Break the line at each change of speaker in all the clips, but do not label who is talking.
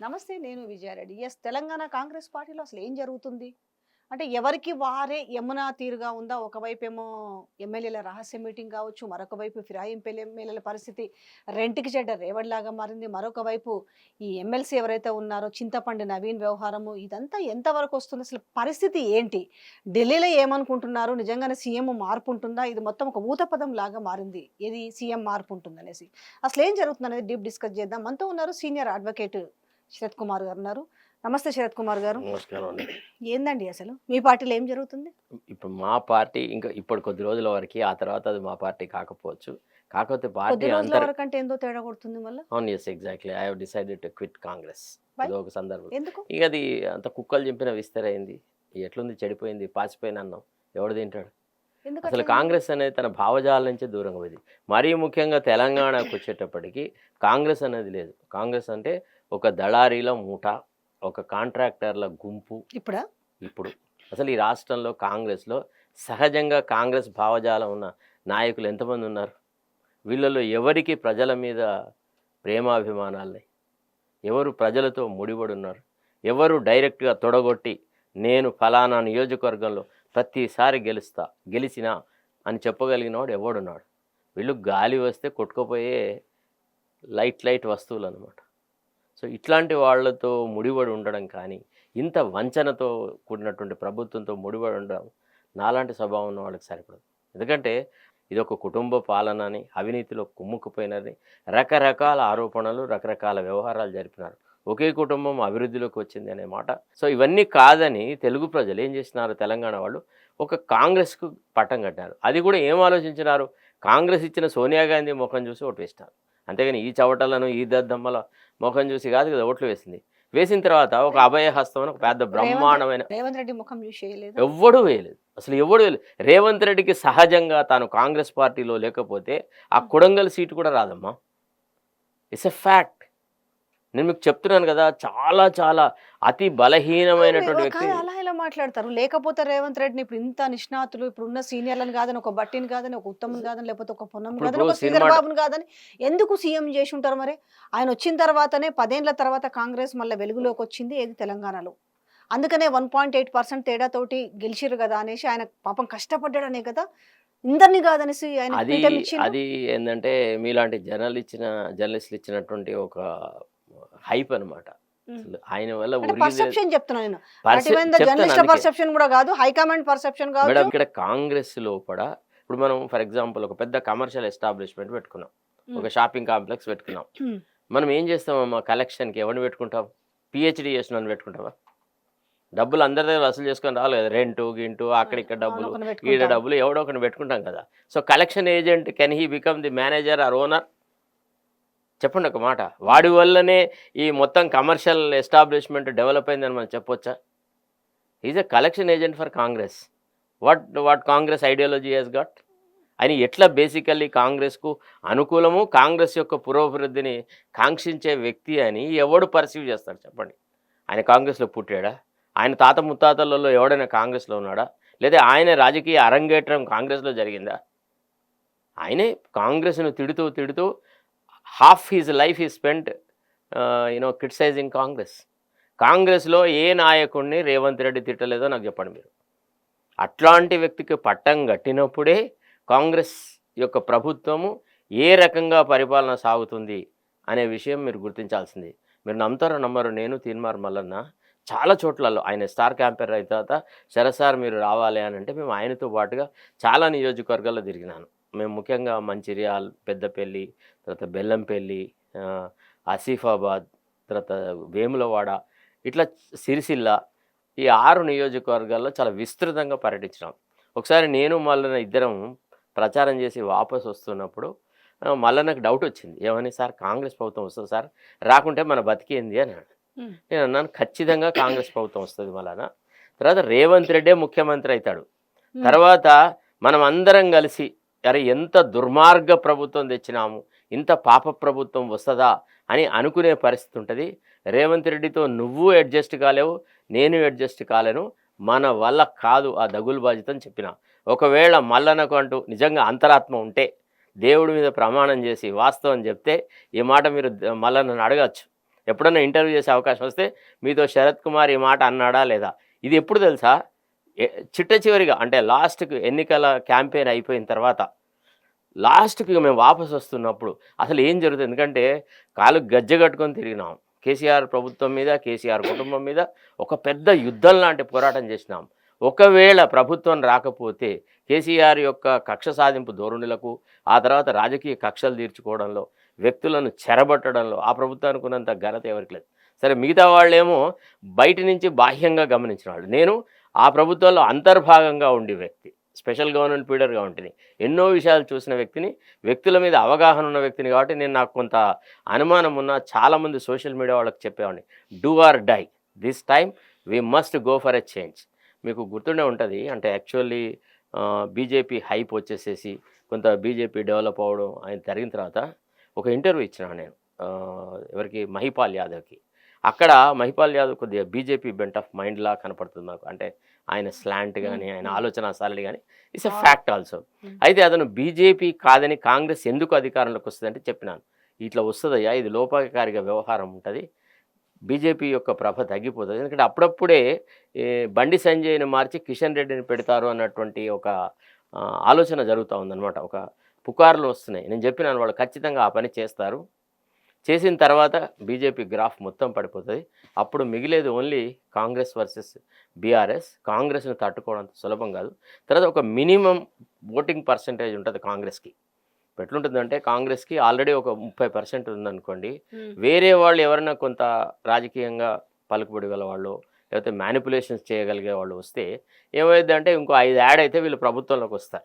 నమస్తే నేను విజయారెడ్డి. ఎస్ తెలంగాణ కాంగ్రెస్ పార్టీలో అసలు ఏం జరుగుతుంది? అంటే ఎవరికి వారే యమునా తీరుగా ఉందా? ఒకవైపు ఏమో ఎమ్మెల్యేల రహస్య మీటింగ్ కావచ్చు మరొక వైపు ఫిరాయింపు ఎమ్మెల్యేల పరిస్థితి రెంట్కి చెడ్డ రేవడిలాగా మారింది. మరొక వైపు ఈ ఎమ్మెల్సీ ఎవరైతే ఉన్నారో చింతపండి నవీన్ వ్యవహారము ఇదంతా ఎంతవరకు వస్తుంది? అసలు పరిస్థితి ఏంటి? ఢిల్లీలో ఏమనుకుంటున్నారు? నిజంగానే సీఎం మార్పు ఉంటుందా? ఇది మొత్తం ఒక ఊతపదం లాగా మారింది. ఇది సీఎం మార్పు ఉంటుందనేసి. అసలు ఏం జరుగుతుంది అనేది డీప్ డిస్కస్ చేద్దాం. మనతో ఉన్నారు సీనియర్ అడ్వకేట్ శరత్ కుమార్ గారు ఉన్నారు. నమస్తే శరత్ కుమార్ గారు.
నమస్కారం అండి.
ఏందండి అసలు? మీ పార్టీలో ఏం జరుగుతుంది?
ఇప్పుడు మా పార్టీ ఇంకా ఇప్పుడు కొద్ది రోజుల వరకు ఆ తర్వాత అది మా పార్టీ కాకపోవచ్చు. కాకపోతే పార్టీ
రోజుల
అంతర్
వరకు అంటే ఏందో తేడా కొడుతుంది మళ్ళీ?
అవును yes exactly I have decided to quit Congress? అది ఒక సందర్భం.
ఎందుకు?
ఇక అది అంత కుక్కలు చింపిన విస్తరైంది ఎట్లుంది? చెడిపోయింది? పాచిపోయిన అన్నం. ఎవడు తింటాడు? అసలు? కాంగ్రెస్ అనేది తన భావజాల నుంచి దూరంగా పోయింది. మరీ ముఖ్యంగా తెలంగాణకు వచ్చేటప్పటికి కాంగ్రెస్ అనేది లేదు. కాంగ్రెస్ అంటే ఒక దళారీల మూట ఒక కాంట్రాక్టర్ల గుంపు
ఇప్పుడా?
ఇప్పుడు. అసలు ఈ రాష్ట్రంలో కాంగ్రెస్లో సహజంగా కాంగ్రెస్ భావజాలం ఉన్న నాయకులు ఎంతమంది ఉన్నారు? వీళ్ళలో ఎవరికి ప్రజల మీద ప్రేమాభిమానాలున్నాయి? ఎవరు ప్రజలతో ముడిపడి ఉన్నారు ఎవరు డైరెక్ట్గా తొడగొట్టి నేను ఫలానా నియోజకవర్గంలో ప్రతిసారి గెలుస్తా గెలిచినా అని చెప్పగలిగినవాడు ఎవడున్నాడు? వీళ్ళు గాలి వస్తే కొట్టుకుపోయే లైట్ లైట్ వస్తువులు అనమాట సో ఇట్లాంటి వాళ్ళతో ముడిపడి ఉండడం కానీ ఇంత వంచనతో కూడినటువంటి ప్రభుత్వంతో ముడిపడి ఉండడం నాలాంటి స్వభావం ఉన్న వాళ్ళకి సరిపడదు. ఎందుకంటే ఇది ఒక కుటుంబ పాలన అని అవినీతిలో కుమ్ముకుపోయినది రకరకాల ఆరోపణలు రకరకాల వ్యవహారాలు జరిపినారు. ఒకే కుటుంబం అభివృద్ధిలోకి వచ్చింది అనే మాట. సో ఇవన్నీ కాదని తెలుగు ప్రజలు ఏం చేసినారు? తెలంగాణ వాళ్ళు ఒక కాంగ్రెస్కు పట్టం కట్టినారు. అది కూడా ఏం ఆలోచించినారు? కాంగ్రెస్ ఇచ్చిన సోనియా గాంధీ ముఖం చూసి ఓటు వేసినారు. అంతేగాని ఈ చవటలను ఈ దద్దమ్మల ముఖం చూసి కాదు కదా ఓట్లు వేసింది. వేసిన తర్వాత ఒక అభయ హస్తం అని ఒక పెద్ద బ్రహ్మాండమైన
రేవంత్ రెడ్డి ముఖం చూసి
ఎవ్వడు వేయలేదు. అసలు ఎవడు వేయలేదు. రేవంత్ రెడ్డికి సహజంగా తాను కాంగ్రెస్ పార్టీలో లేకపోతే ఆ కొడంగల్ సీటు కూడా రాదమ్మా. ఇట్స్ ఎ ఫ్యాక్ట్ నేను మీకు చెప్తున్నాను కదా చాలా చాలా అతి బలహీనమైనటువంటి వ్యక్తి.
అలా ఎలా మాట్లాడతారు. లేకపోతే రేవంత్ రెడ్డిని ఇప్పుడు ఇంత నిష్ణాతులు ఇప్పుడు ఉన్న సీనియర్లను కాదని ఒక బట్టిని కాదని ఒక ఉత్తమం కాదని లేకపోతే ఒక పొన్నం కాదని ఒక శ్రీధర్ బాబుని కాదని ఎందుకు సీఎం చేసి ఉంటారు మరి? ఆయన వచ్చిన తర్వాతనే పదేళ్ళ తర్వాత కాంగ్రెస్ మళ్ళీ వెలుగులోకి వచ్చింది ఏది తెలంగాణలో? అందుకనే వన్ పాయింట్ ఎయిట్ పర్సెంట్ తేడాతోటి గెలిచిరు కదా అనేసి ఆయన పాపం కష్టపడ్డాడనే కదా? ఇందరిని కాదనేసి ఆయన
అది. అది ఏంటంటే మీలాంటి జర్నల్ ఇచ్చిన జర్నలిస్టులు ఇచ్చినటువంటి ఒక హైప్ అనమాట. ఆయన వల్ల
పర్సెప్షన్ చెప్తున్నా నేను.
Perce- చెప్తాను
జర్నలిస్ట్
అందుకే.
పర్సెప్షన్ కూడా కాదు హైకమాండ్ పర్సెప్షన్ కాదు
మేడం ఇక్కడ కాంగ్రెస్ లోపల ఇప్పుడు మనం ఫర్ ఎగ్జాంపుల్ ఒక పెద్ద కమర్షియల్ ఎస్టాబ్లిష్మెంట్ పెట్టుకున్నాం. ఒక షాపింగ్ కాంప్లెక్స్ పెట్టుకున్నాం. మనం ఏం చేస్తామమ్మా? కలెక్షన్కి ఎవరిని పెట్టుకుంటాం? పిహెచ్డి చేసిన వాళ్ళని పెట్టుకుంటావా? డబ్బులు అందరి దగ్గర వసూలు చేసుకొని రావాలి కదా. రెంటు గింటు అక్కడ ఇక్కడ డబ్బులు ఈడ. డబ్బులు ఎవడో ఒకరిని పెట్టుకుంటాం కదా. So collection agent can he become the manager or owner చెప్పండి ఒక మాట. వాడి వల్లనే ఈ మొత్తం కమర్షియల్ ఎస్టాబ్లిష్మెంట్ డెవలప్ అయిందని మనం చెప్పొచ్చా? Is a collection agent for Congress what what Congress ideology he's got అని ఎట్లా బేసికల్లీ కాంగ్రెస్కు అనుకూలము కాంగ్రెస్ యొక్క పురోభివృద్ధిని కాంక్షించే వ్యక్తి అని ఎవడు పర్సీవ్ చేస్తాడు చెప్పండి. ఆయన కాంగ్రెస్లో పుట్టాడా? ఆయన తాత ముత్తాతలలో ఎవడైనా కాంగ్రెస్లో ఉన్నాడా? లేదా ఆయన రాజకీయ అరంగేట్రం కాంగ్రెస్లో జరిగిందా? ఆయనే కాంగ్రెస్ను తిడుతూ తిడుతూ హాఫ్ హిజ్ లైఫ్ ఈ spent you know criticizing Congress కాంగ్రెస్లో ఏ నాయకుడిని రేవంత్ రెడ్డి తిట్టలేదో నాకు చెప్పండి మీరు. అట్లాంటి వ్యక్తికి పట్టం కట్టినప్పుడే కాంగ్రెస్ యొక్క ప్రభుత్వము ఏ రకంగా పరిపాలన సాగుతుంది అనే విషయం మీరు గుర్తించాల్సింది. మీరు నమ్ముతారో నమ్మరు నేను తీన్మార్ మల్లన్న చాలా చోట్లలో ఆయన స్టార్ క్యాంపర్ అయిన తర్వాత సరసార్ మీరు రావాలి అని అంటే మేము ఆయనతో పాటుగా చాలా నియోజకవర్గాల్లో తిరిగినాను. మేము ముఖ్యంగా మంచిర్యాల్ పెద్దపల్లి తర్వాత బెల్లంపల్లి ఆసిఫాబాద్ తర్వాత వేములవాడ ఇట్లా సిరిసిల్ల ఈ ఆరు నియోజకవర్గాల్లో చాలా విస్తృతంగా పర్యటించినాం. ఒకసారి నేను మల్లన ఇద్దరం ప్రచారం చేసి వాపస్ వస్తున్నప్పుడు ఆ, మల్లన్నకు డౌట్ వచ్చింది. ఏమని సార్? కాంగ్రెస్ ప్రభుత్వం వస్తుంది సార్? రాకుంటే మన బతికేంది అని అన్నాడు. నేను అన్నాను ఖచ్చితంగా కాంగ్రెస్ ప్రభుత్వం వస్తుంది మళ్ళా తర్వాత రేవంత్ రెడ్డే ముఖ్యమంత్రి అవుతాడు. తర్వాత మనం అందరం కలిసి అరే ఎంత దుర్మార్గ ప్రభుత్వం తెచ్చినాము ఇంత పాప ప్రభుత్వం వస్తుందా అని అనుకునే పరిస్థితి ఉంటుంది. రేవంత్ రెడ్డితో నువ్వు అడ్జస్ట్ కాలేవు నేను అడ్జస్ట్ కాలేను మన వల్ల కాదు ఆ దగులు బాధ్యత అని చెప్పిన. ఒకవేళ మల్లనకు అంటూ నిజంగా అంతరాత్మ ఉంటే దేవుడి మీద ప్రమాణం చేసి వాస్తవం చెప్తే ఈ మాట మీరు ద- మల్లన్నను అడగచ్చు. ఎప్పుడన్నా ఇంటర్వ్యూ చేసే అవకాశం వస్తే మీతో శరత్ కుమార్ ఈ మాట అన్నాడా లేదా? ఇది ఎప్పుడు తెలుసా? చిట్ట చివరిగా అంటే లాస్ట్కి ఎన్నికల క్యాంపెయిన్ అయిపోయిన తర్వాత లాస్ట్కి మేము వాపసు వస్తున్నప్పుడు అసలు ఏం జరుగుతుంది? ఎందుకంటే కాలు గజ్జె కట్టుకొని తిరిగినాం. కేసీఆర్ ప్రభుత్వం మీద కేసీఆర్ కుటుంబం మీద ఒక పెద్ద యుద్ధం లాంటి పోరాటం చేసినాం. ఒకవేళ ప్రభుత్వం రాకపోతే కేసీఆర్ యొక్క కక్ష సాధింపు ధోరణులకు ఆ తర్వాత రాజకీయ కక్షలు తీర్చుకోవడంలో వ్యక్తులను చెరబట్టడంలో ఆ ప్రభుత్వానికి ఉన్నంత ఘనత ఎవరికి లేదు. సరే మిగతా వాళ్ళేమో బయట నుంచి బాహ్యంగా గమనించిన వాళ్ళు. నేను ఆ ప్రభుత్వంలో అంతర్భాగంగా ఉండే వ్యక్తి స్పెషల్ గవర్నమెంట్ పీడర్గా ఉంటుంది ఎన్నో విషయాలు చూసిన వ్యక్తిని వ్యక్తుల మీద అవగాహన ఉన్న వ్యక్తిని కాబట్టి నేను నాకు కొంత అనుమానం ఉన్న చాలామంది సోషల్ మీడియా వాళ్ళకి చెప్పేవాడిని do or die this time we must go for a change మీకు గుర్తుండే ఉంటుంది అంటే యాక్చువల్లీ బీజేపీ హైప్ వచ్చేసేసి కొంత బీజేపీ డెవలప్ అవ్వడం ఆయన జరిగిన తర్వాత ఒక ఇంటర్వ్యూ ఇచ్చిన నేను ఎవరికి? మహిపాల్ యాదవ్కి. అక్కడ మహిపాల్ యాదవ్ కొద్దిగా బీజేపీ బెంట్ ఆఫ్ మైండ్ లా కనపడుతుంది నాకు. అంటే ఆయన స్లాంట్ కానీ ఆయన. ఆలోచన సరళి కానీ ఇట్స్ ఎ. Fact also. అయితే అతను బీజేపీ కాదని కాంగ్రెస్ ఎందుకు అధికారంలోకి వస్తుందంటే చెప్పినాను. ఇట్లా వస్తుందయ్యా ఇది లోపకారిగా వ్యవహారం ఉంటుంది. బీజేపీ యొక్క ప్రభ తగ్గిపోతుంది. ఎందుకంటే అప్పుడప్పుడే బండి సంజయ్ని మార్చి కిషన్ రెడ్డిని పెడతారు అన్నటువంటి ఒక ఆలోచన జరుగుతూ ఉందన్నమాట. ఒక పుకార్లు వస్తున్నాయి. నేను చెప్పినాను వాళ్ళు ఖచ్చితంగా ఆ పని చేస్తారు. చేసిన తర్వాత బీజేపీ గ్రాఫ్ మొత్తం పడిపోతుంది. అప్పుడు మిగిలేది ఓన్లీ కాంగ్రెస్ వర్సెస్ బీఆర్ఎస్. కాంగ్రెస్ని తట్టుకోవడం అంత సులభం కాదు. తర్వాత ఒక మినిమం ఓటింగ్ పర్సంటేజ్ ఉంటుంది కాంగ్రెస్కి. ఎట్లుంటుందంటే కాంగ్రెస్కి ఆల్రెడీ ఒక ముప్పై పర్సెంట్ ఉందనుకోండి. వేరే వాళ్ళు ఎవరైనా కొంత రాజకీయంగా పలుకుబడి గల వాళ్ళు లేకపోతే మ్యానిపులేషన్స్ చేయగలిగే వాళ్ళు వస్తే ఏమైందంటే ఇంకో ఐదు యాడ్ అయితే వీళ్ళు ప్రభుత్వంలోకి వస్తారు.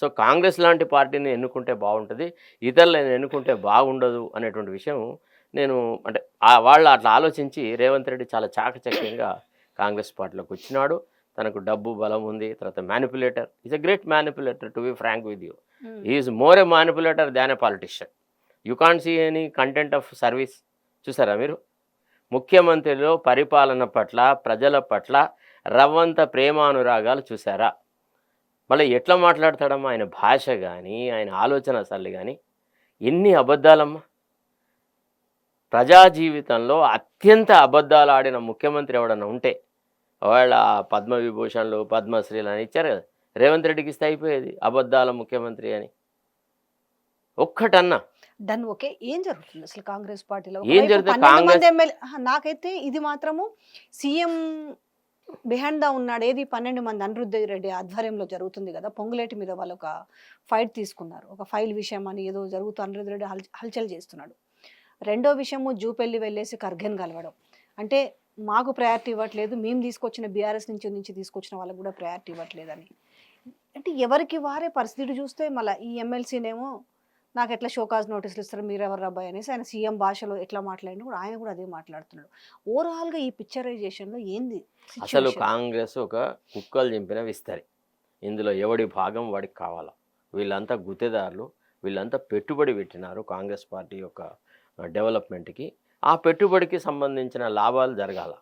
సో కాంగ్రెస్ లాంటి పార్టీని ఎన్నుకుంటే బాగుంటుంది ఇతరులను ఎన్నుకుంటే బాగుండదు అనేటువంటి విషయం నేను అంటే ఆ వాళ్ళు అట్లా ఆలోచించి రేవంత్ రెడ్డి చాలా చాకచక్యంగా కాంగ్రెస్ పార్టీలోకి వచ్చినాడు. తనకు డబ్బు బలం ఉంది. తర్వాత manipulator is a great manipulator to be frank with you is more a manipulator than a politician you can't see any content of service చూసారా మీరు? ముఖ్యమంత్రిలో పరిపాలన పట్ల ప్రజల పట్ల రవ్వంత ప్రేమానురాగాలు చూసారా? మళ్ళీ ఎట్లా మాట్లాడతాడమ్మా? ఆయన భాష కానీ ఆయన ఆలోచన సల్లి కానీ ఎన్ని అబద్ధాలమ్మా? ప్రజా జీవితంలో అత్యంత అబద్ధాలు ఆడిన ముఖ్యమంత్రి ఎవడన్నా ఉంటే ఒకవేళ ఆ పద్మ విభూషణలు పద్మశ్రీలు అని ఇచ్చారు కదా రేవంత్ రెడ్డికి ఇస్తే అయిపోయేది అబద్ధాల ముఖ్యమంత్రి అని. ఒక్కటన్నా.
డన్ ఓకే ఏం జరుగుతుంది అసలు కాంగ్రెస్ పార్టీలో?
ఏం జరుగుతుంది?
నాకైతే ఇది మాత్రము సీఎం బిహైండ్ దా ఉన్నాడు ఏది? పన్నెండు మంది అనిరుద్ధ రెడ్డి ఆధ్వర్యంలో జరుగుతుంది కదా? పొంగులేటి మీద వాళ్ళు ఒక ఫైట్ తీసుకున్నారు. ఒక ఫైల్ విషయం అని ఏదో జరుగుతూ అనిరుద్ధ రెడ్డి హల్ హల్చల్ చేస్తున్నాడు. రెండో విషయము జూపెల్లి వెళ్ళేసి కర్గెన్ కలవడం. అంటే మాకు ప్రయారిటీ ఇవ్వట్లేదు మేము తీసుకొచ్చిన బీఆర్ఎస్ నుంచి నుంచి తీసుకొచ్చిన వాళ్ళకి కూడా ప్రయారిటీ ఇవ్వట్లేదని. అంటే ఎవరికి వారే పరిస్థితి చూస్తే మళ్ళీ ఈ ఎమ్మెల్సీనేమో నాకు ఎట్లా షోకాజ్ నోటీసులు ఇస్తారు మీరు ఎవరు అబ్బాయి అనేసి ఆయన సీఎం భాషలో ఎట్లా మాట్లాడినా కూడా ఆయన కూడా అదే మాట్లాడుతున్నాడు. ఓవరాల్గా ఈ పిక్చరైజేషన్లో ఏంది
అసలు? కాంగ్రెస్ ఒక కుక్కలు చింపిన విస్తరి. ఇందులో ఎవడి భాగం వాడికి కావాలా? వీళ్ళంతా గుత్తేదారులు వీళ్ళంతా పెట్టుబడి పెట్టినారు కాంగ్రెస్ పార్టీ యొక్క డెవలప్మెంట్కి. ఆ పెట్టుబడికి సంబంధించిన లాభాలు జరగాల.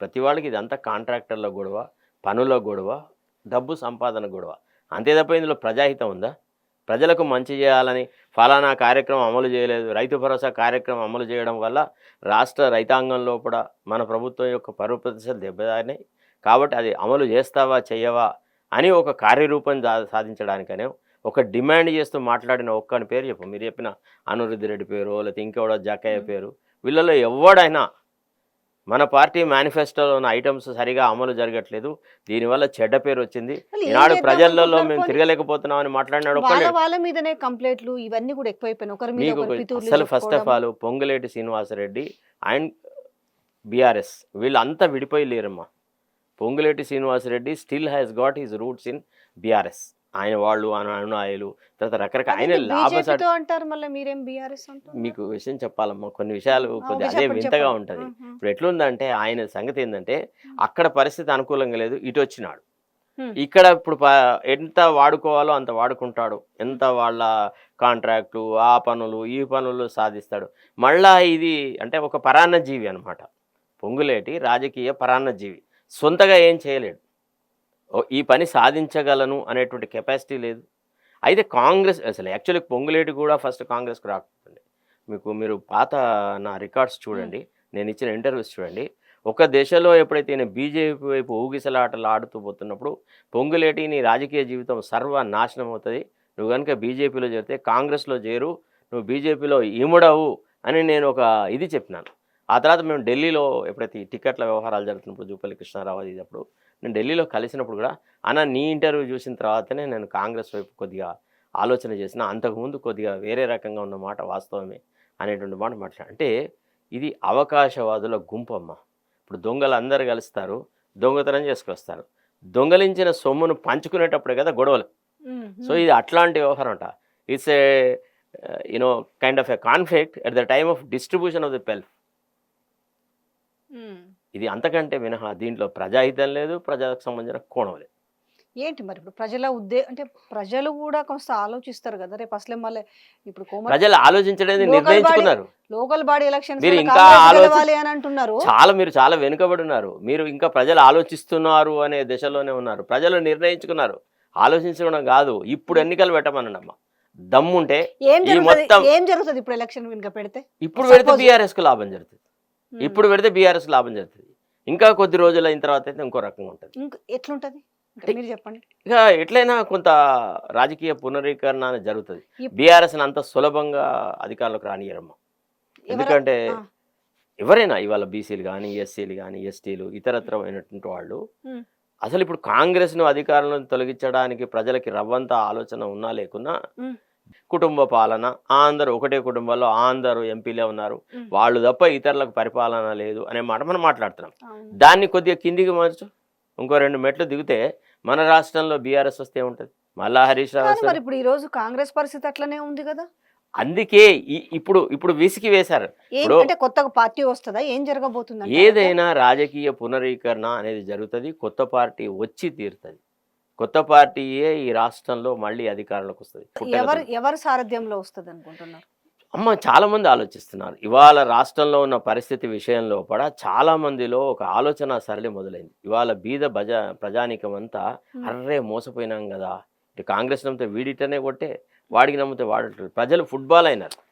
ప్రతి వాళ్ళకి ఇదంతా కాంట్రాక్టర్ల గొడవ పనుల గొడవ డబ్బు సంపాదన గొడవ. అంతే తప్ప ఇందులో ప్రజాహితం ఉందా? ప్రజలకు మంచి చేయాలని ఫలానా కార్యక్రమం అమలు చేయలేదు. రైతు భరోసా కార్యక్రమం అమలు చేయడం వల్ల రాష్ట్ర రైతాంగం లోపల మన ప్రభుత్వం యొక్క పరువు ప్రతిష్టలు దెబ్బతారినాయి కాబట్టి అది అమలు చేస్తావా చెయ్యవా అని ఒక కార్యరూపం సాధించడానికనే ఒక డిమాండ్ చేస్తూ మాట్లాడిన ఒక్కని పేరు చెప్పు. మీరు చెప్పిన అనురుద్ధి రెడ్డి పేరు లేకపోతే ఇంకెవడో జక్కయ్య
మ్.
పేరు. వీళ్ళలో ఎవడైనా మన పార్టీ మేనిఫెస్టోలో ఉన్న ఐటమ్స్ సరిగా అమలు జరగట్లేదు. దీనివల్ల చెడ్డ పేరు వచ్చింది. ఈనాడు ప్రజలలో మేము? తిరగలేకపోతున్నాం అని మాట్లాడినాడు
వాళ్ళ మీదనే కంప్లైంట్లు ఇవన్నీ కూడా ఎక్కువైపోయినాయి. ఒకరి మీద
అసలు first off. All Ponguleti Srinivasareddy and BRS వీళ్ళంతా విడిపోయి లేరమ్మా. Ponguleti Srinivasareddy still has got his roots in BRS ఆయన వాళ్ళు ఆయన అనునాయులు తర్వాత రకరకాల ఆయన లాభసాటి
తో అంటారు మళ్ళీ మీరేం బీఆర్ఎస్
మీకు విషయం చెప్పాలమ్మా. కొన్ని విషయాలు కొద్దిగా అదే వింతగా. ఉంటుంది. ఇప్పుడు ఎట్లుందంటే ఆయన సంగతి ఏంటంటే అక్కడ పరిస్థితి అనుకూలంగా లేదు. ఇటు వచ్చినాడు. ఇక్కడ ఇప్పుడు ఎంత వాడుకోవాలో అంత వాడుకుంటాడు. ఎంత వాళ్ళ కాంట్రాక్టు ఆ పనులు ఈ పనులు సాధిస్తాడు. మళ్ళా ఇది అంటే ఒక పరాన్న జీవి అనమాట పొంగులేటి రాజకీయ పరాన్న జీవి సొంతగా ఏం చేయలేడు. ఈ పని సాధించగలను అనేటువంటి కెపాసిటీ లేదు. అయితే కాంగ్రెస్ అసలు యాక్చువల్లీ పొంగులేటి కూడా ఫస్ట్ కాంగ్రెస్కి రాకపోతుంది మీకు మీరు పాత నా రికార్డ్స్ చూడండి. నేను ఇచ్చిన ఇంటర్వ్యూస్ చూడండి. ఒక దశలో ఎప్పుడైతే ఈయన బీజేపీ వైపు ఊగిసలాటలు ఆడుతూ పోతున్నప్పుడు పొంగులేటి నీ రాజకీయ జీవితం సర్వనాశనం అవుతుంది. నువ్వు కనుక బీజేపీలో చేరితే కాంగ్రెస్లో చేరు నువ్వు బీజేపీలో ఇముడవు అని నేను ఒక ఇది చెప్పినాను. ఆ తర్వాత మేము ఢిల్లీలో ఎప్పుడైతే ఈ టికెట్ల వ్యవహారాలు జరుగుతున్నప్పుడు జూపల్లి కృష్ణారావు అది అప్పుడు నేను ఢిల్లీలో కలిసినప్పుడు కూడా అన్న నీ ఇంటర్వ్యూ చూసిన తర్వాతనే నేను కాంగ్రెస్ వైపు కొద్దిగా ఆలోచన చేసిన అంతకుముందు కొద్దిగా వేరే రకంగా ఉన్న మాట వాస్తవమే అనేటువంటి మాట మాట్లాడు అంటే ఇది అవకాశవాదుల గుంపమ్మ ఇప్పుడు దొంగలు అందరు కలుస్తారు దొంగతనం చేసుకొస్తారు. దొంగలించిన సొమ్మును పంచుకునేటప్పుడే కదా గొడవలు. సో ఇది అట్లాంటి వ్యవహారం అంట. It's a you know kind of a conflict at the time of distribution of the pelf ఇది అంతకంటే మినహా దీంట్లో ప్రజాహితం లేదు ప్రజలకు సంబంధించిన కోణం లేదు.
ఏంటి మరి ఇప్పుడు ప్రజల ఉద్దే అంటే ప్రజలు కూడా కొంత ఆలోచిస్తారు కదా రేపు అసలే మళ్ళీ ఇప్పుడు
ప్రజలు
body-
నిర్ణయించుకున్నారు.
లోకల్ బాడీ ఎలక్షన్స్
మీరు ఇంకా ఆలోచి-
అని అంటున్నారు.
చాలా మీరు చాలా వెనుకబడి ఉన్నారు. మీరు ఇంకా ప్రజలు ఆలోచిస్తున్నారు అనే దశలోనే ఉన్నారు. ప్రజలు నిర్ణయించుకున్నారు. ఆలోచించడం కాదు. ఇప్పుడు ఎన్నికలు పెట్టమనండమ్మా. దమ్ముంటే
ఏం జరుగుతుంది? ఏం జరుగుతుంది ఇప్పుడు ఎలక్షన్ కనుక పెడితే?
ఇప్పుడు పెడితే బీఆర్ఎస్కు లాభం జరుగుతుంది. ఇప్పుడు పెడితే బీఆర్ఎస్ లాభం జరుగుతుంది ఇంకా కొద్ది రోజులు అయిన తర్వాత అయితే ఇంకో రకంగా ఉంటుంది.
ఎట్లుంటది? మీరు చెప్పండి.
ఇక ఎట్లయినా కొంత రాజకీయ పునరీకరణ జరుగుతుంది. బీఆర్ఎస్ అంత సులభంగా అధికారంలోకి రానియరమ్మా ఎందుకంటే. ఎవరైనా ఇవాళ బీసీలు కానీ ఎస్సీలు కానీ ఎస్టీలు ఇతరత్రమైనటువంటి వాళ్ళు. అసలు ఇప్పుడు కాంగ్రెస్ను అధికారంలో తొలగించడానికి ప్రజలకి రవ్వంత ఆలోచన ఉన్నా లేకున్నా. కుటుంబ పాలన అందరూ ఒకటే కుటుంబంలో అందరూ ఎంపీలే ఉన్నారు. వాళ్ళు తప్ప ఇతరులకు పరిపాలన లేదు అనే మాట మనం మాట్లాడుతున్నాం. దాన్ని కొద్దిగా కిందికి మార్చు. ఇంకో రెండు మెట్లు దిగితే మన రాష్ట్రంలో బీఆర్ఎస్ వస్తే ఉంటుంది. మళ్ళా హరీష్ రావు
ఇప్పుడు ఈ రోజు కాంగ్రెస్ పరిస్థితి అట్లనే ఉంది కదా?
అందుకే ఇప్పుడు ఇప్పుడు విసికి వేశారు.
అంటే కొత్తగా పార్టీ వస్తుందా? ఏం జరగబోతుంది?
ఏదైనా రాజకీయ పునరీకరణ అనేది జరుగుతుంది. కొత్త పార్టీ వచ్చి తీరుతుంది. కొత్త పార్టీయే ఈ రాష్ట్రంలో మళ్ళీ అధికారంలోకి వస్తుంది.
ఎవరు ఎవరి సారథ్యంలో వస్తుంది అనుకుంటున్నారు
అమ్మ చాలా మంది ఆలోచిస్తున్నారు. ఇవాళ రాష్ట్రంలో ఉన్న పరిస్థితి విషయంలో కూడా చాలా మందిలో ఒక ఆలోచన సరళి మొదలైంది. ఇవాళ బీద బజ ప్రజానికం అంతా. అర్రే మోసపోయినాం కదా. ఇటు కాంగ్రెస్ నమ్మితే వీడిటనే కొట్టే వాడికి నమ్మితే వాడట్లేదు. ప్రజలు ఫుట్బాల్ అయినారు.